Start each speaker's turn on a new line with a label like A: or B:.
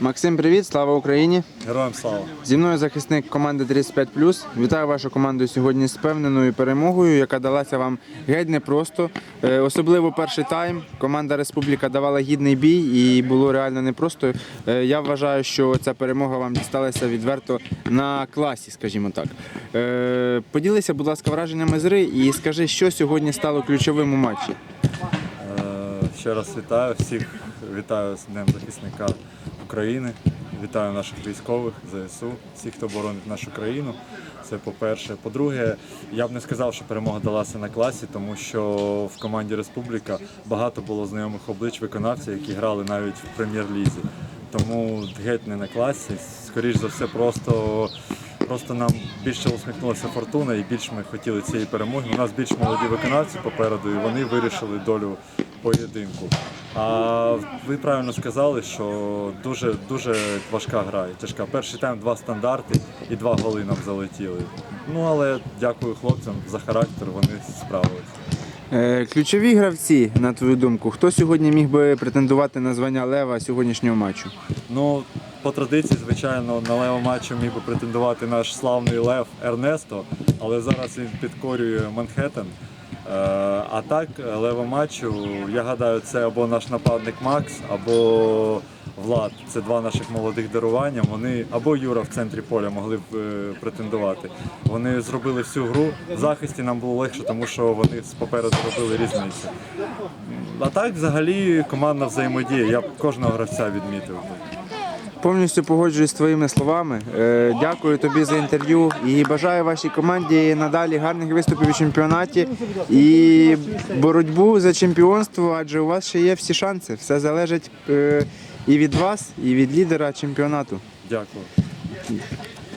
A: Максим, привіт, слава Україні!
B: Героям слава!
A: Зі мною захисник команди 35+. Вітаю вашу команду сьогодні з певненою перемогою, яка далася вам геть непросто. Е, Особливо перший тайм. Команда Республіка давала гідний бій і було реально непросто. Е, Я вважаю, що ця перемога вам дісталася відверто на класі, скажімо так. Е, Поділися, будь ласка, враженнями з гри і скажи, що сьогодні стало ключовим у матчі.
B: Ще раз вітаю всіх, вітаю з Днем захисника України, вітаю наших військових, ЗСУ, всіх, хто боронить нашу країну. Це по-перше. По-друге, я б не сказав, що перемога далася на класі, тому що в команді Республіка багато було знайомих облич виконавців, які грали навіть в прем'єр-лізі. Тому геть не на класі. Скоріш за все, просто Просто нам більше усміхнулася фортуна і більш ми хотіли цієї перемоги. У нас більш молоді виконавці попереду, і вони вирішили долю поєдинку. А ви правильно сказали, що дуже дуже важка гра і тяжка. Перший тайм два стандарти і два голи нам залетіли. Ну але дякую хлопцям за характер, вони справилися.
A: Е, Ключові гравці, на твою думку, хто сьогодні міг би претендувати на звання лева сьогоднішнього матчу?
B: Ну, по традиції, звичайно, на лево матчу міг би претендувати наш славний Лев Ернесто, але зараз він підкорює Манхеттен. Е, А так, лево матчу, я гадаю, це або наш нападник Макс, або Влад. Це два наших молодих дарування. Вони або Юра в центрі поля могли б е, претендувати. Вони зробили всю гру. В захисті нам було легше, тому що вони попереду робили різницю. А так, взагалі, командна взаємодія. Я б кожного гравця відмітив.
A: Повністю погоджуюсь з твоїми словами. Е, Дякую тобі за інтерв'ю і бажаю вашій команді надалі гарних виступів у чемпіонаті і боротьбу за чемпіонство, адже у вас ще є всі шанси. Все залежить е, і від вас, і від лідера чемпіонату.
B: Дякую.